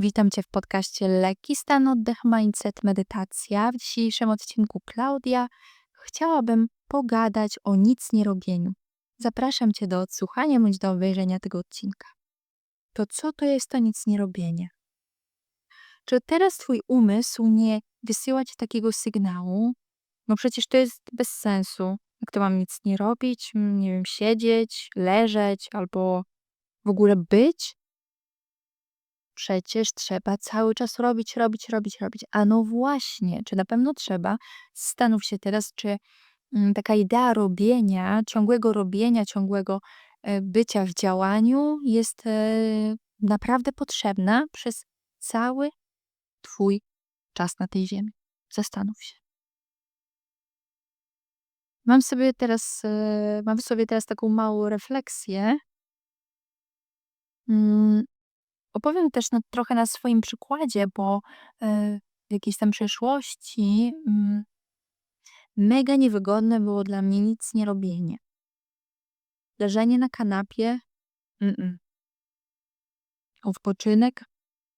Witam Cię w podcaście Lekki Stan Oddech Mindset Medytacja. W dzisiejszym odcinku Klaudia chciałabym pogadać o nic nie robieniu. Zapraszam Cię do odsłuchania bądź do obejrzenia tego odcinka. To co to jest to nic nie robienie? Czy teraz Twój umysł nie wysyła Ci takiego sygnału? No przecież to jest bez sensu. Jak to mam nic nie robić? Nie wiem, siedzieć, leżeć albo w ogóle być? Przecież trzeba cały czas robić, robić, robić, robić. A no właśnie, czy na pewno trzeba? Zastanów się teraz, czy mm, taka idea robienia, ciągłego robienia, ciągłego e, bycia w działaniu jest e, naprawdę potrzebna przez cały Twój czas na tej ziemi. Zastanów się. Mam sobie teraz, e, mam sobie teraz taką małą refleksję. Opowiem też na, trochę na swoim przykładzie, bo e, w jakiejś tam przeszłości mm, mega niewygodne było dla mnie nic nie robienie. Leżenie na kanapie, mm-mm. odpoczynek,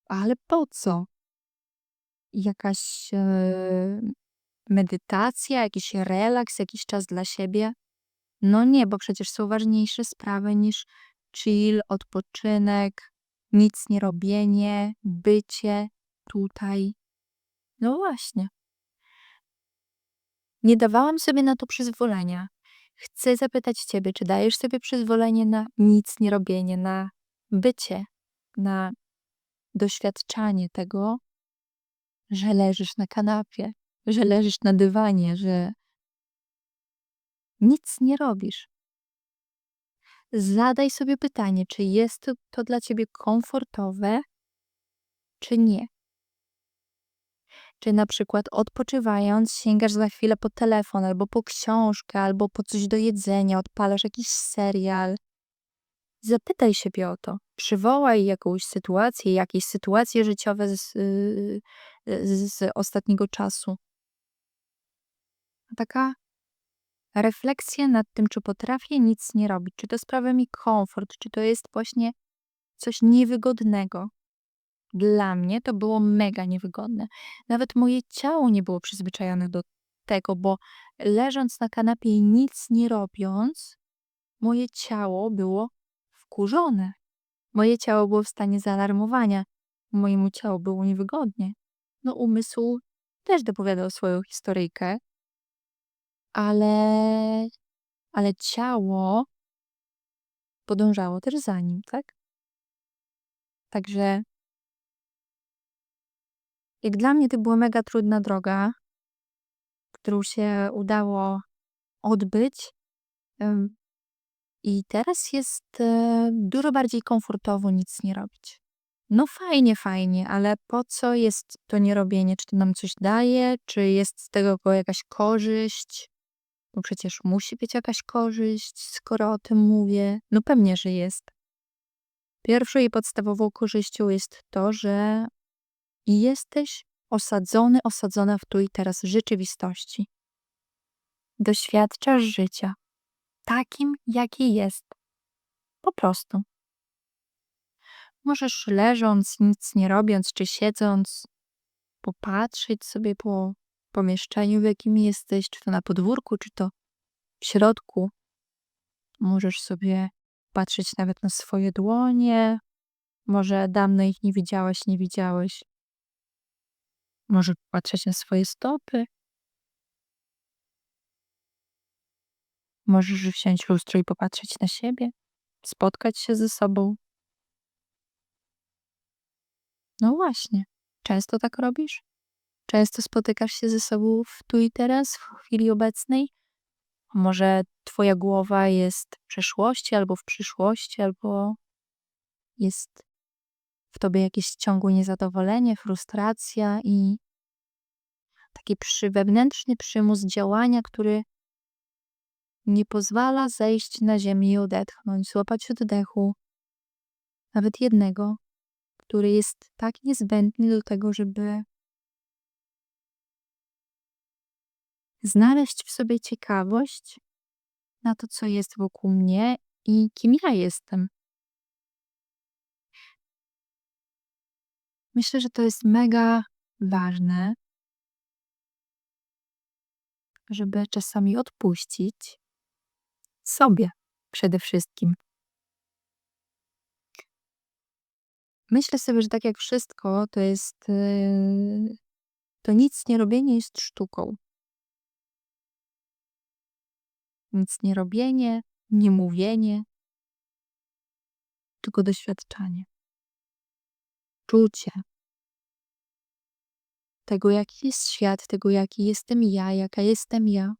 ale po co? Jakaś e, medytacja, jakiś relaks, jakiś czas dla siebie? No nie, bo przecież są ważniejsze sprawy niż chill, odpoczynek, nic nie robienie, bycie tutaj. No właśnie. Nie dawałam sobie na to przyzwolenia. Chcę zapytać Ciebie, czy dajesz sobie przyzwolenie na nic nie robienie, na bycie, na doświadczanie tego, że leżysz na kanapie, że leżysz na dywanie, że nic nie robisz. Zadaj sobie pytanie, czy jest to, dla ciebie komfortowe, czy nie. Czy na przykład odpoczywając sięgasz za chwilę po telefon, albo po książkę, albo po coś do jedzenia, odpalasz jakiś serial. Zapytaj siebie o to. Przywołaj jakąś sytuację, jakieś sytuacje życiowe z, yy, z, z ostatniego czasu. Taka refleksję nad tym, czy potrafię nic nie robić, czy to sprawia mi komfort, czy to jest właśnie coś niewygodnego. Dla mnie to było mega niewygodne. Nawet moje ciało nie było przyzwyczajone do tego, bo leżąc na kanapie i nic nie robiąc, moje ciało było wkurzone. Moje ciało było w stanie zaalarmowania. Mojemu ciału było niewygodnie. No umysł też dopowiadał swoją historyjkę, ale ale ciało podążało też za nim, tak? Także jak dla mnie to była mega trudna droga, którą się udało odbyć. I teraz jest e, dużo bardziej komfortowo nic nie robić. No fajnie, fajnie, ale po co jest to nierobienie? Czy to nam coś daje? Czy jest z tego jakaś korzyść? Bo przecież musi być jakaś korzyść, skoro o tym mówię. No pewnie, że jest. Pierwszą i podstawową korzyścią jest to, że jesteś osadzony, osadzona w tu i teraz rzeczywistości. Doświadczasz życia takim, jaki jest. Po prostu. Możesz leżąc, nic nie robiąc, czy siedząc, popatrzeć sobie po pomieszczeniu, w jakim jesteś, czy to na podwórku, czy to w środku. Możesz sobie patrzeć nawet na swoje dłonie. Może dawno ich nie widziałaś, nie widziałeś. Może patrzeć na swoje stopy. Możesz wziąć lustro i popatrzeć na siebie, spotkać się ze sobą. No właśnie, często tak robisz? Często spotykasz się ze sobą w tu i teraz, w chwili obecnej? Może twoja głowa jest w przeszłości, albo w przyszłości, albo jest w tobie jakieś ciągłe niezadowolenie, frustracja i taki przy, wewnętrzny przymus działania, który nie pozwala zejść na ziemię i odetchnąć, złapać oddechu, nawet jednego, który jest tak niezbędny do tego, żeby znaleźć w sobie ciekawość na to, co jest wokół mnie i kim ja jestem. Myślę, że to jest mega ważne żeby czasami odpuścić sobie przede wszystkim. Myślę sobie, że tak jak wszystko, to jest, yy, to nic nie robienie jest sztuką. Nic nie robienie, nie mówienie, tylko doświadczanie. Czucie tego, jaki jest świat, tego, jaki jestem ja, jaka jestem ja.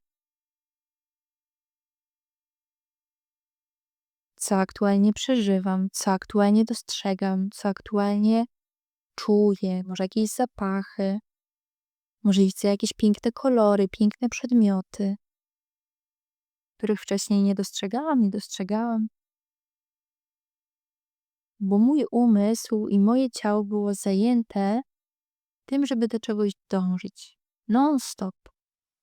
Co aktualnie przeżywam, co aktualnie dostrzegam, co aktualnie czuję, może jakieś zapachy, może widzę jakieś piękne kolory, piękne przedmioty, których wcześniej nie dostrzegałam, nie dostrzegałam. Bo mój umysł i moje ciało było zajęte tym, żeby do czegoś dążyć. Non-stop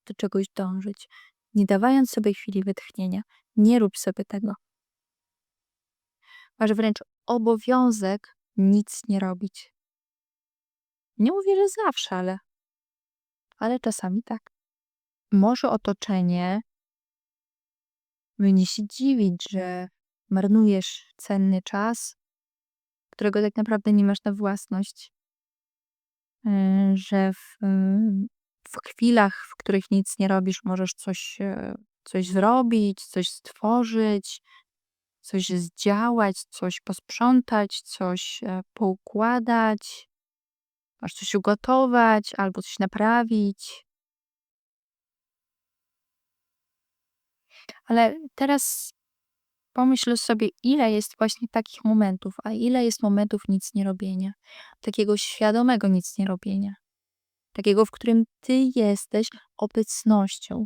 do czegoś dążyć, nie dawając sobie chwili wytchnienia. Nie rób sobie tego. Masz wręcz obowiązek nic nie robić. Nie mówię, że zawsze, ale, ale czasami tak. Może otoczenie mnie się dziwić, że marnujesz cenny czas, którego tak naprawdę nie masz na własność. Y, że w, y, w chwilach, w których nic nie robisz, możesz coś, e, coś zrobić, coś stworzyć, coś zdziałać, coś posprzątać, coś e, poukładać, masz coś ugotować albo coś naprawić. Ale teraz Pomyśl sobie, ile jest właśnie takich momentów, a ile jest momentów nic nie robienia. Takiego świadomego nic nie robienia. Takiego, w którym ty jesteś obecnością.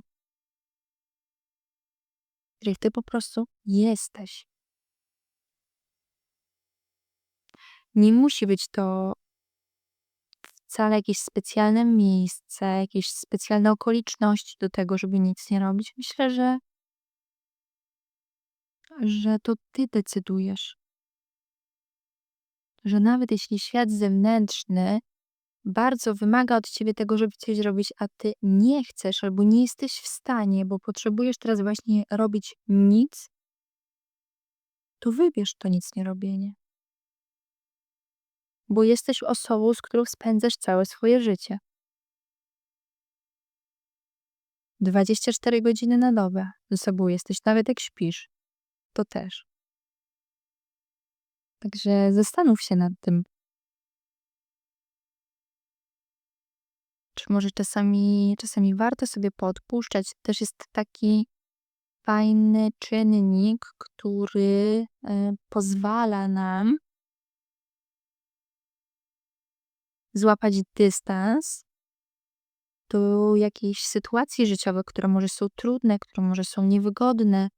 W której ty po prostu jesteś. Nie musi być to wcale jakieś specjalne miejsce, jakieś specjalne okoliczności do tego, żeby nic nie robić. Myślę, że że to ty decydujesz. Że nawet jeśli świat zewnętrzny bardzo wymaga od ciebie tego, żeby coś robić, a ty nie chcesz albo nie jesteś w stanie, bo potrzebujesz teraz właśnie robić nic, to wybierz to nic nie robienie. Bo jesteś osobą, z którą spędzasz całe swoje życie. 24 godziny na dobę ze sobą jesteś, nawet jak śpisz to też. Także zastanów się nad tym. Czy może czasami, czasami warto sobie podpuszczać? To też jest taki fajny czynnik, który e, pozwala nam złapać dystans do jakiejś sytuacji życiowej, które może są trudne, które może są niewygodne,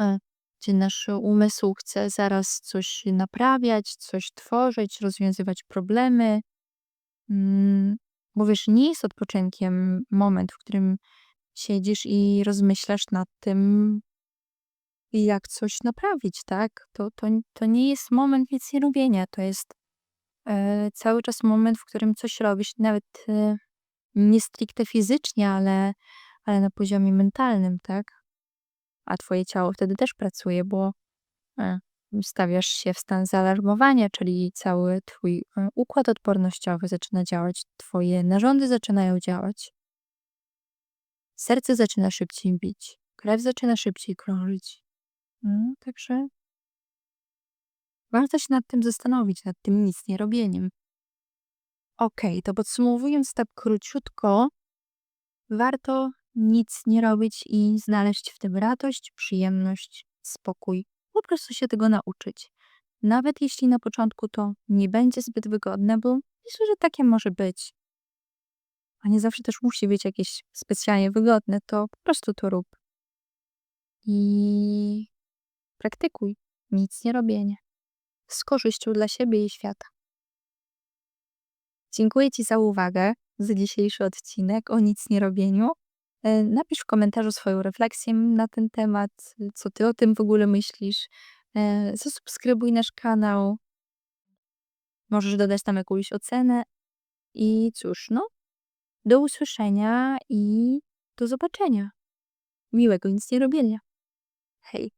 e, gdzie nasz umysł chce zaraz coś naprawiać, coś tworzyć, rozwiązywać problemy. Mm, bo wiesz, nie jest odpoczynkiem moment, w którym siedzisz i rozmyślasz nad tym, jak coś naprawić, tak? To, to, to nie jest moment nic nie robienia, to jest e, cały czas moment, w którym coś robisz, nawet e, nie stricte fizycznie, ale, ale na poziomie mentalnym, tak? A twoje ciało wtedy też pracuje, bo e, stawiasz się w stan zaalarmowania, czyli cały twój e, układ odpornościowy zaczyna działać, twoje narządy zaczynają działać. Serce zaczyna szybciej bić, krew zaczyna szybciej krążyć. No, także warto się nad tym zastanowić, nad tym nic nie robieniem. Ok, to podsumowując tak króciutko, warto nic nie robić i znaleźć w tym radość, przyjemność, spokój. Po prostu się tego nauczyć. Nawet jeśli na początku to nie będzie zbyt wygodne, bo myślę, że takie może być. A nie zawsze też musi być jakieś specjalnie wygodne, to po prostu to rób. I praktykuj nic nie robienie. Z korzyścią dla siebie i świata. Dziękuję Ci za uwagę, za dzisiejszy odcinek o nic nie robieniu. E, napisz w komentarzu swoją refleksję na ten temat, co ty o tym w ogóle myślisz. E, zasubskrybuj nasz kanał. Możesz dodać tam jakąś ocenę. I cóż, no, do usłyszenia i do zobaczenia. Miłego nic nie robienia. Hej.